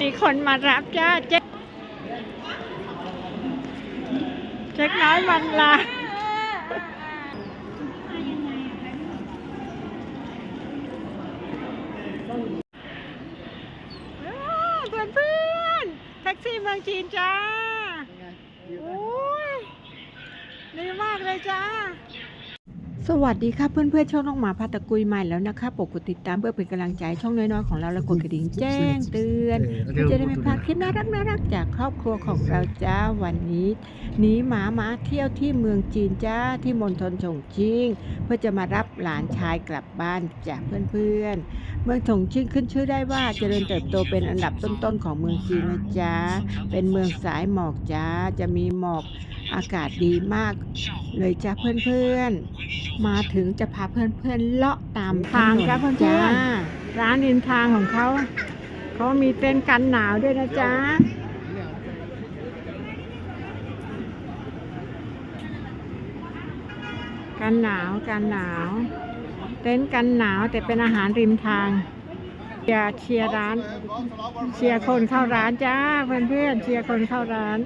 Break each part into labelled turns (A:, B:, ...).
A: มีคนมารับจ้าเจ๊กเจ๊กน้อยวันลาเพื่อนเพื่อนแท็กซี่เมืองจีนจ้าโอ้ยดีมากเลยจ้า สวัสดีค่ะเพื่อนๆช่องน้องหมาพาตะกุยใหม่แล้วนะคะปกดติดตามเพื่อเป็นกำลังใจช่องน้อยๆของเราและกดกระดิ่งแจ้งเตือนเพื่อจะได้ไม่พลาดคลิปน่ารักน่ารักจากครอบครัวของเราจ้าวันนี้หนีหมามาเที่ยวที่เมืองจีนจ้าที่มณฑลฉงชิ่งเพื่อจะมารับหลานชายกลับบ้านจากเพื่อนๆ เมืองฉงชิ่งขึ้นชื่อได้ว่าเจริญเติบโตเป็นอันดับต้นๆของเมืองจีนนะจ๊ะเป็นเมืองสายหมอกจ้าจะมีหมอก อากาศดีมาก เลยจ้าเพื่อนๆ มาถึงจะพาเพื่อนๆเลาะตามทางจ้าเพื่อนๆร้านริมทางของเขาเขามีเต็นท์กันหนาวด้วยนะจ๊ะกันหนาวกันหนาว เต็นท์กันหนาวแต่เป็นอาหารริมทางอย่าเชียร์ร้าน เชียร์คนเข้าร้านจ้าเพื่อนๆเชียร์คนเข้าร้าน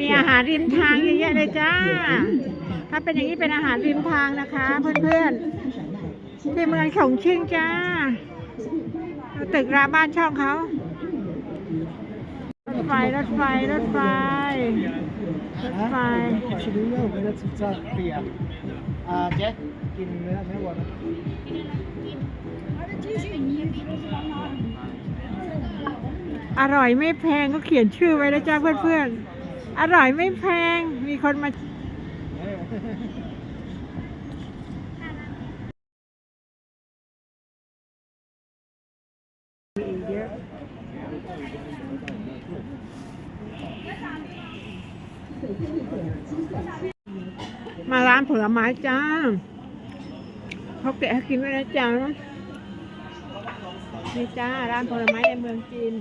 A: มีอาหารริมทางเยอะแยะเลยจ้า ถ้าเป็นอย่างนี้เป็นอาหารริมทางนะคะ เพื่อนๆ ที่เมืองฉงชิ่งจ้า ตึกราบ้านช่องเขารถไฟรถไฟรถไฟรถไฟ
B: กินเนื้อมันจะสุดยอดเปรียบอ่าเจ๊กินเนื้อเนื้อวัวไหม
A: อร่อยไม่แพงก็เขียนชื่อไว้แล้วจ้าเพื่อนๆ อร่อยไม่แพง มีคนมามาร้านผลไม้จ้าเขาแกะให้กินไว้แล้วจ้านี่จ้า ร้านผลไม้ในเมืองจีน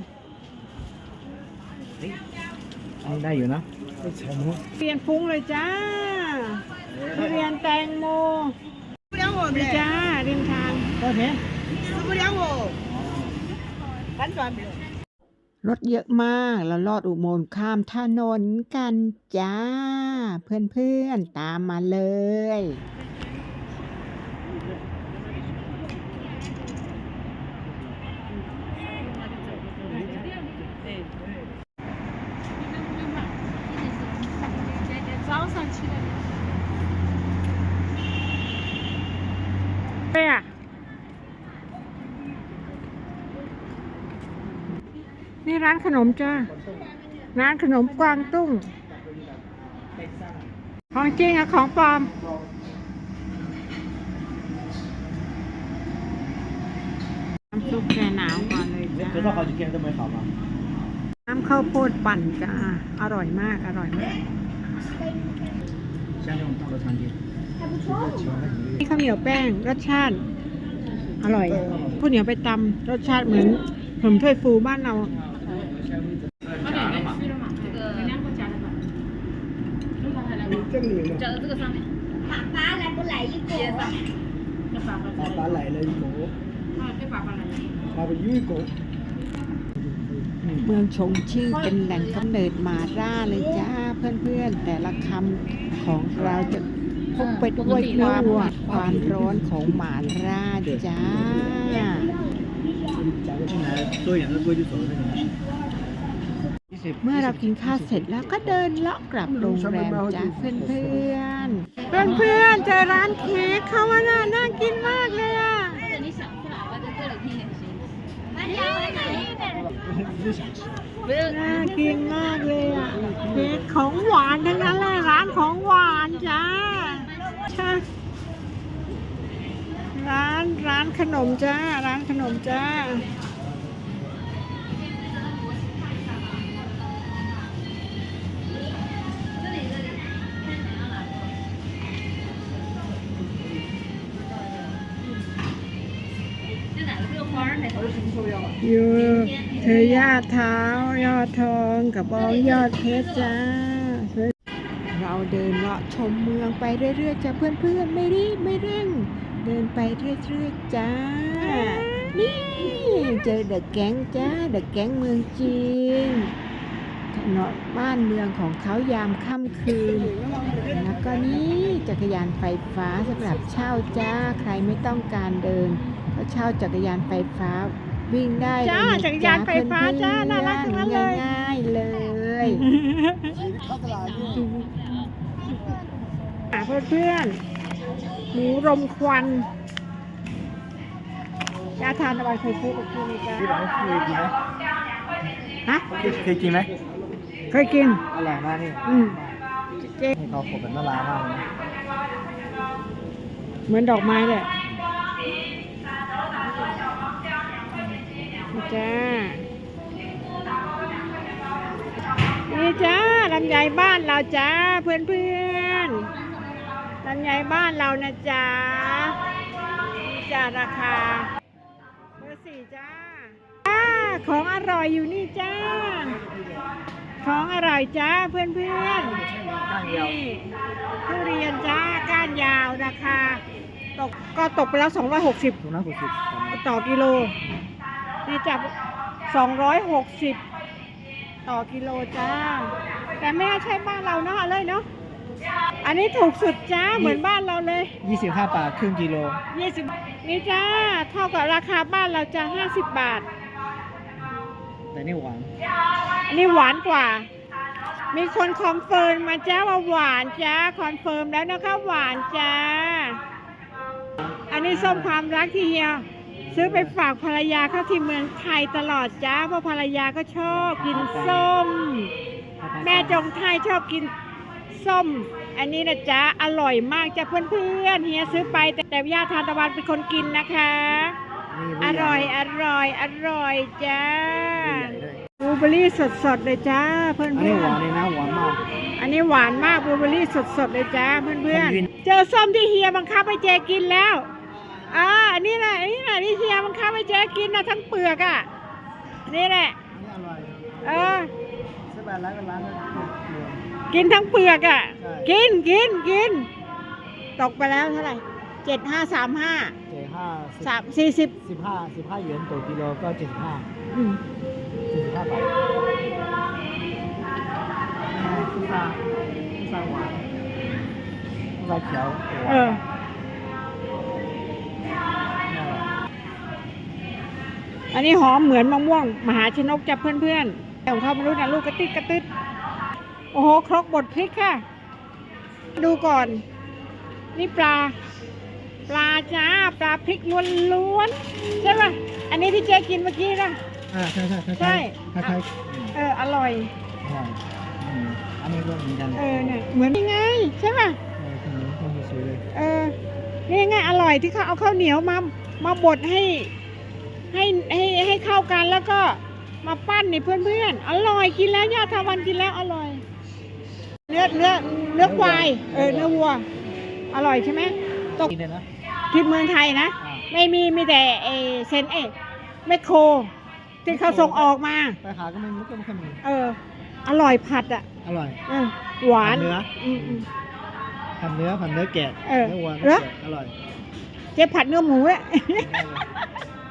B: อันนี้ได้อยู่นะไม่ใช่หมู
A: เรียนฟุ้งเลยจ้าทุเรียนแตงโมนี่จ้าริมทาง
B: ก็เห็น
A: รถเยอะมากแล้วลอดอุโมงค์ข้ามถนนกันจ้า เพื่อนๆตามมาเลย นี่ร้านขนมจ้าร้านขนมกวางตุ้ง ของจริงอะของปลอม น้ำซุปแช่หนาวก่อนเลยจ้า.น้ำข้าวโพดปั่นจ้า อร่อยมาก อร่อยมาก
B: 샤룡 따로 잔 디.
A: นี่ข้าวเหนียวแป้งรสชาติ อร่อยข้าวเหนียวไปตำรสชาติเหมือนผมถ้วยฟูบ้านเรา
B: 这个里面
C: 找到这个上面，
D: 爸爸来不来一个？
C: 接上，这爸爸
B: 爸爸来了一个，
C: 啊，这爸爸来了。
B: 爸爸又一个。
A: เมืองชงชิ่งเป็นแหล่งกำเนิดหมาล่าเลยจ้าเพื่อนๆ แต่ละคำของเราจะพกไปด้วยความเผ็ดความร้อนของหมาล่าจ้า เมื่อเรากินข้าวเสร็จแล้วก็เดินเลาะกลับโรงแรมจ้าเพื่อนเพื่อนเพื่อนเจอร้านเค้กเขาว่าน่าน่ากินมากเลยอะน่ากินมากเลยอะเค้กของหวานทั้งนั้นเลยร้านของหวานจ้าร้านร้านขนมจ้า ร้านขนมจ้า อยู่เธอย่าเท้ายอดทองกับบองยอดเพชรจ้า เราเดินเลาะชมเมืองไปเรื่อยๆจ้ะเพื่อนๆไม่รีบไม่เร่ง เดินไปเรื่อยๆจ้า นี่เจอเดอะแก๊งจ้าเดอะแก๊งเมืองจีนถนนบ้านเมืองของเขายามค่ำคืน แล้วก็นี่จักรยานไฟฟ้าสำหรับเช่าจ้า ใครไม่ต้องการเดิน ก็เช่าจักรยานไฟฟ้า วิ่งได้
C: จ้า
A: เลยะ
C: จักรยานไฟฟ้าจ้า
A: เพื่อๆ
C: น่ารักทั้งนั้นเลย
A: ง่ายๆเลย
B: เข้าตลาดนี่
A: หาเพื่อนๆหมูรมควันยาทานอะไรเคยซื้อไปกินไหมจ๊ะ
B: ที่ร้านเคยกินไหม
A: ฮะ
B: เคยกินไหม
A: เคยกิน
B: อร่อยมากนี่
A: อืมเจ๊
B: ให้เขาขบเป็นน่ารักมากเลยนะ
A: เหมือนดอกไม้เลย จ้า นี่จ้าลำไยบ้านเราจ้าเพื่อนเพื่อนๆลำไยบ้านเรานะจ้านี่จ้าราคาเบอร์สี่จ้าจ้า ของอร่อยอยู่นี่จ้า ของอร่อยจ้าเพื่อนเพื่อนๆ
B: ข้างเดียว
A: นี่ทุเรียนจ้าก้านยาวราคาตกก็ตกไปแล้ว 260
B: ถูกนะคุณสิบ
A: ต่อกิโล นี่จับ260 ต่อกิโลจ้า แต่ไม่ใช่บ้านเราเนาะเลยเนาะอันนี้ถูกสุดจ้าเหมือนบ้านเราเลย
B: ยี่สิบห้าบาทครึ่งกิโล
A: 20 นี่จ้าเท่ากับราคาบ้านเราจะ50 บาท
B: แต่นี่หวาน
A: อันนี้หวานกว่า มีคนคอนเฟิร์มมาจ้าว่าหวานจ้าคอนเฟิร์มแล้วนะคะหวานจ้า อันนี้ส้มความรักที่เฮีย ซื้อไปฝากภรรยาเข้าที่เมืองไทยตลอดจ้าเพราะภรรยาก็ชอบกินส้ม แม่จงไทยชอบกินส้ม อันนี้นะจ๊ะอร่อยมากจ้ะเพื่อนๆเฮียซื้อไปแต่แต่ย่าทานตะวันเป็นคนกินนะคะ อร่อยอร่อยอร่อยจ้าบลูเบอร์รี่สดๆเลยจ้าเพื่อน
B: อัน
A: เพื่
B: นี้
A: อน
B: หวานเลยนะหวานมาก
A: อันนี้หวานมากบลูเบอร์รี่สดๆเลยจ้าเพื่อนเพื่อน
B: ผมยืน
A: เจอส้มที่เฮียบังคับให้เจกินแล้ว อ่าอันนี้แหละอันนี้แหละที่เฮียบังคับให้เจกินนะทั้งเปลือกอะ นี่แหละ
B: อันนี้อร่อย
A: เออ
B: ซื้อไปร้านเป็นร้านเลย
A: กินทั้งเปลือกอะ
B: ใช่
A: กินกินกิน ตกไปแล้วเท่าไหร่เจ็ดห้าสามห้า
B: เจ็ดห้า
A: สามสี่สิบ
B: สิบห้าสิบห้าเหรียญต่อกิโลก็เจ็ดสิบห้า
A: อืม
B: เจ็ดสิบห้าบาทพุทราพุทราหวานพุทราเขียว
A: เออ
B: อั
A: นนี้หอมเหมือนมะม่วง มหาชนกจับเพื่อนๆแต่ของเขาไม่รู้นะลูกกระติดกระติดโอ้โหครกบดพริกค่ะ ดูก่อน นี่ปลา ปลาจ้าปลาพริกล้วนๆใช่ป่ะอันนี้ที่เจ๊กินเมื่อกี้นะ
B: อ่าใช่ใช่ใช่
A: ใช่
B: คล้ายๆอืม
A: เอออร่อย
B: อร่อยอืมอันนี้ก็เหมือนกัน
A: เออเนี่ยเหมือนยังไงใช่ป่ะ
B: เออคนนี้คนสวยๆเลย
A: เออนี่ไงอร่อยที่เขาเอาข้าวเหนียวมามาบดให้ ให้ให้ให้เข้ากันแล้วก็มาปั้นนี่เพื่อนๆ อร่อยกินแล้วย่าทาวันกินแล้วอร่อย เนื้อเนื้อเนื้อควายเออเนื้อวัว อร่อยใช่ไหมตก
B: กินเลยนะ
A: ที่เมืองไทยนะ
B: อ่า
A: ไม่มีมีแต่เออเซนเอแมคโครที่เขาส่งออกมา
B: ไปหาก็ไม่มันก็ไม่ค่อยมี
A: เออ อร่อยผัดอะ
B: อร่อย
A: เออหวาน
B: ผัดเนื้อ
A: อืมอืม
B: ผัดเนื้อผัดเนื้อแกะ
A: เออ
B: เนื้อวัว
A: เหรอ
B: เนื้อแกะอร่อย
A: เจ๊ผัดเนื้อหมูอะ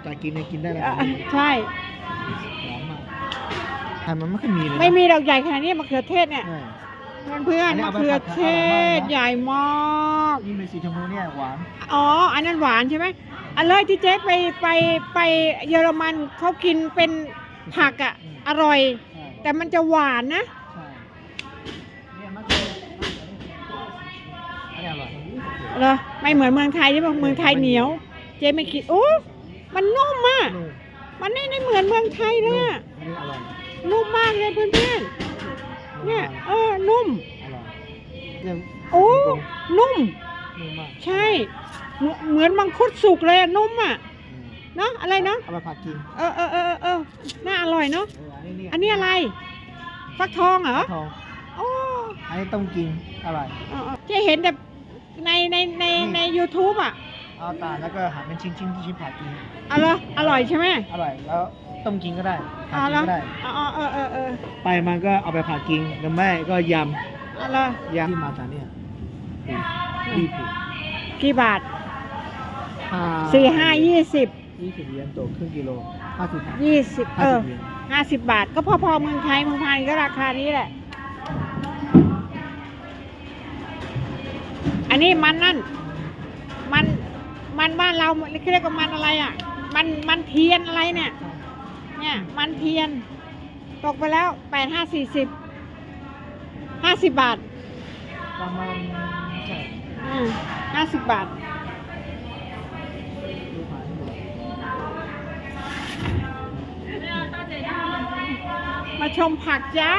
B: จะกินเนี่ยกินได้เลย
A: ใช่
B: หอมมากทานมันไม่ค่อยมีเลยนะ
A: ไม่มีดอกใหญ่ขนาดนี้มะเขือเทศเนี่ย
B: ใช่
A: เพื่อน
B: อันนี้
A: ๆ
B: เอา
A: มะ
B: ไป
A: เขือ
B: ผัด
A: เท
B: อร่อยมาก
A: ศ
B: นะ
A: ใหญ่มาก
B: นี่เป็นสีชมพูเนี่ยหวาน
A: อ๋อ อันนั้นหวานใช่ไหมอันเลยที่เจ๊ไปไปไปเยอรมันเขากินเป็นผักอะ อร่อย
B: ใช่
A: แต่มันจะหวานนะ
B: ใช่เนี่ยมะเขืออันนี้อร่อย
A: เหรอ ไม่เหมือนเมืองไทยใช่ปะเมืองไทยเหนียว เจ๊ไม่คิดโอ้ มันนุ่มอะ
B: นุ่ม
A: มันไม่ได้เหมือนเมืองไทยเลยอะ
B: อันนี้อร่อย
A: นุ่มมากเลยเพื่อนๆเนี่ย เออ นุ่ม
B: อร่อยเนี่ย
A: โอ้ นุ่ม
B: นุ่มมาก
A: ใช่ เหมือนเหมือนมังคุดสุกเลยอะนุ่มอะ
B: อืม
A: เนาะอะไรเนาะ
B: เอาไปผัดกิน
A: เออเออเออเออน่าอร่อยเนาะ
B: เอออันนี้เนี่ย
A: อันนี้อะไร ฟักทองเหรอ
B: ทอง
A: โอ้
B: อันนี้ต้มกินอร่อย
A: เออเออเจ๊เห็นแต่ในในในใน YouTube อะ
B: เอาตาลแล้วก็หั่นเป็นชิ้นชิ้นๆชิ้นผัดกิน
A: เอาเหรออร่อยใช่ไหม
B: อร่อย แล้วต้มกินก็ได้ผัด
A: เอา
B: กิน
A: เหรอ
B: ก็ได้
A: อ๋อเออเออเออ
B: ไปมันก็เอาไปผัดกินหรือไม่ก็ย
A: เอาเหรอำ
B: ยำที่มาจากเนี่ยดีผู
A: กี่บาทาสี่ห้ายี่สิบ
B: ยี่สิบเหรียญต่อครึ่งกิโลห้าสิบ
A: ยี่สิบเอ
B: ห้า
A: อ
B: สิบเหรียญ
A: ห้าสิบบาทก็พอๆเมืองไทยเมืองไทยก็ราคานี้แหละ อันนี้มันนั่นมัน มันบ้านเราเรียกว่ามันอะไรอะ มันมันเทียนอะไรเนี่ย เนี่ยมันเทียน ตกไปแล้วแปดห้าสี่สิบห้าสิบบาท
B: ประมาณใช่
A: อืมห้าสิบบาท
B: มา
A: ชมผักจ้า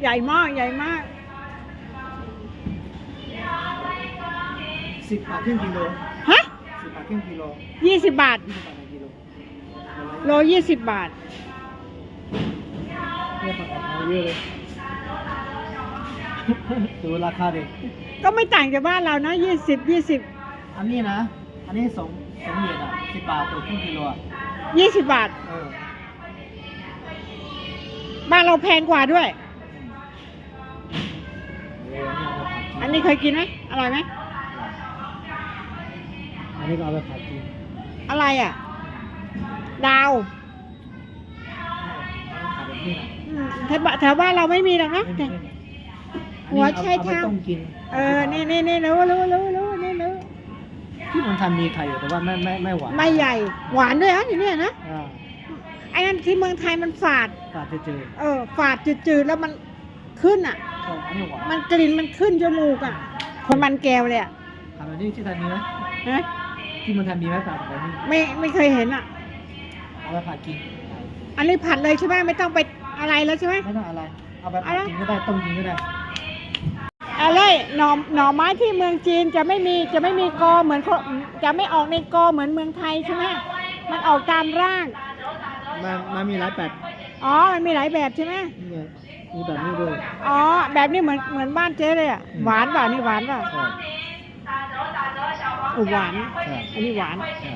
A: ใหญ่มาก ใหญ่มาก
B: สิบบาทครึ่งกิโล
A: ฮะ
B: สิบบาทครึ่งกิโล
A: ยี่สิบบาท
B: ยี่สิบบาทในกิโล
A: โลยี่สิบบาท
B: เรียกผักกาดเอาเยอะเลยดูราคาดิ
A: ก็ไม่ต่างจากบ้านเรานะยี่สิบยี่สิบ
B: อันนี้นะ อันนี้สองสองเหรียญอะสิบบาทต่อครึ่งกิโลอะ
A: ยี่สิบบาท
B: เออ
A: บ้านเราแพงกว่าด้วย
B: เอออั
A: อั
B: น
A: น
B: นี้
A: นี้เคยกินไหมอร่อยไหม
B: อันนี้ก็เอาไปผัดกิน
A: อะไรอะ ดาว
B: ผัดแบบนี้นะ
A: อืมแถวบ้านแถวบ้านเราไม่มีหรอกนะ
B: ไม่
A: แต่
B: ไม่
A: หัวไช
B: อันนี้
A: เท้า
B: เอาไปต้มกิน
A: เออนี่นี่นี่รู้รู้รู้รู้นี่รู้
B: ที่มันทำมีไข่อยู่แต่ว่าไม่ไม่ไม่หวาน
A: ไม่ใหญ่ หวานด้วยอะอย่างเนี้ยนะ
B: อ่า
A: ไอ้นั่นที่เมืองไทยมันฝาด
B: ก็จะเจอ
A: เออฝาดจืดๆแล้วมันขึ้นอะ
B: ใช่อันนี้หวาน
A: มันกลิ่นมันขึ้นจมูกอะ คนมันแก้วเลยอะ
B: ทำแบบนี้ที่ไทยมีไหม
A: ฮะ
B: ที่มันทำมีไหมผัดแบบนี้
A: ไม่ไม่เคยเห็นอะ
B: เอาไปผัดกิน
A: อันนี้ผัดเลยใช่ไหมไม่ต้องไปอะไรแล้วใช่ไหม
B: ไม่ต้องอะไร เอาไปผั
A: อะ
B: ด
A: ไร
B: กินก็ได้ต้มกินก็ได้
A: อะไรหน่อหน่อไม้ที่เมืองจีนจะไม่มีจะไม่มีกอเหมือนคนจะไม่ออกในกอเหมือนเมืองไทยใช่ไหมมันออกตามร่าง
B: มันมันมีหลายแบบ
A: อ๋อ มันมีหลายแบบใช่ไหม
B: นี่ไงมีแบบนี้ด้วย
A: อ๋อ แบบนี้เหมือนเหมือนบ้านเจ๊เลยอะ
B: อืม
A: หวานเปล่านี่หวานเปล่า
B: ใช่
A: โอ้ หวาน
B: ใช่
A: อันนี้หวาน
B: ใช่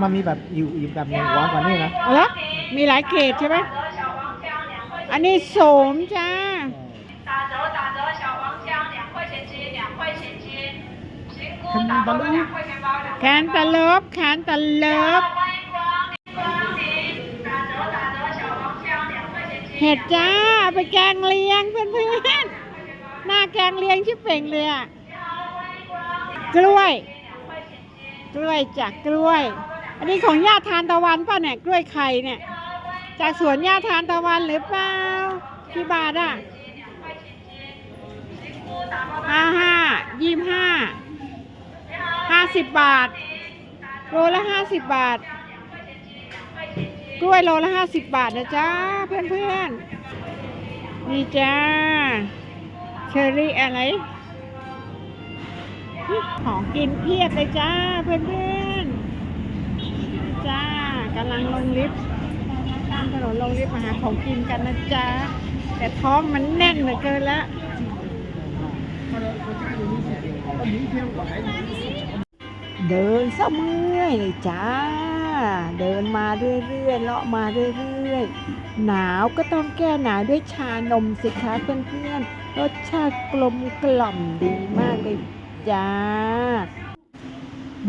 B: มันมีแบบอยู่อยู่แบบหนึงหวานกว่านี้นะ
A: เอาละมีหลายเกรดใช่ไหม อันนี้โสมจ้า
B: ขึ้นบอลลูน
A: แคนตาเลิฟแคนตาเลิฟเห็ดจ้าไปแกงเลียงเพื่อนๆ หน้าแกงเลียงชิบเป่งเลยอะกล้วย กล้วยจากกล้วย อันนี้ของย่าทานตะวันป่ะเนี่ยกล้วยไข่เนี่ย จากสวนย่าทานตะวันหรือเปล่ากี่บาทอะห้าห้ายี่ห้าห้าสิบบาท โลละห้าสิบบาท กล้วยโลละห้าสิบบาทนะจ้าเพื่อนเพื่อนๆนี่จ้า เชอรี่อะไร ของกินเพียบเลยจ้าเพื่อนเพื่อนๆจ้ากำลังลงลิฟต์ข้ามถนนลงลิฟต์มาหาของกินกันนะจ้าแต่ท้องมันแน่นเหลือเกินล้วเดินซะเมื่อยเลยจ้า เดินมาเรื่อยๆเลาะมาเรื่อยๆ หนาวก็ต้องแก้หนาวด้วยชานมสิคะเพื่อนๆ รสชาติกลมกล่อมดีมากเลยจ้า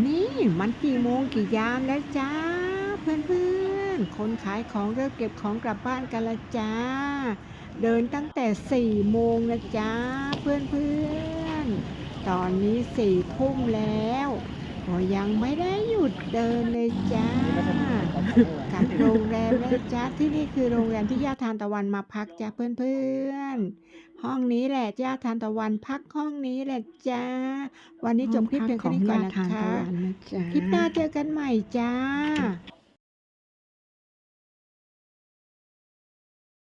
A: นี่มันกี่โมงกี่ยามแล้วจ้า เพื่อนๆ คนขายของเริ่มเก็บของกลับบ้านกันละจ้า เดินตั้งแต่สี่โมงนะจ้า เพื่อนๆ ตอนนี้สี่ทุ่มแล้วก็ยังไม่ได้หยุดเดินเลยจ้ากลับโรงแรมแล้วจ้าที่นี่คือโรงแรมที่ย่าทานตะวันมาพักจ้าเพื่อนๆ ห้องนี้แหละย่าทานตะวันพักห้องนี้แหละจ้า วันนี้จบคลิปเพียงแค่นี้ก่อนนะคะคลิปหน้าเจอกันใหม่จ้า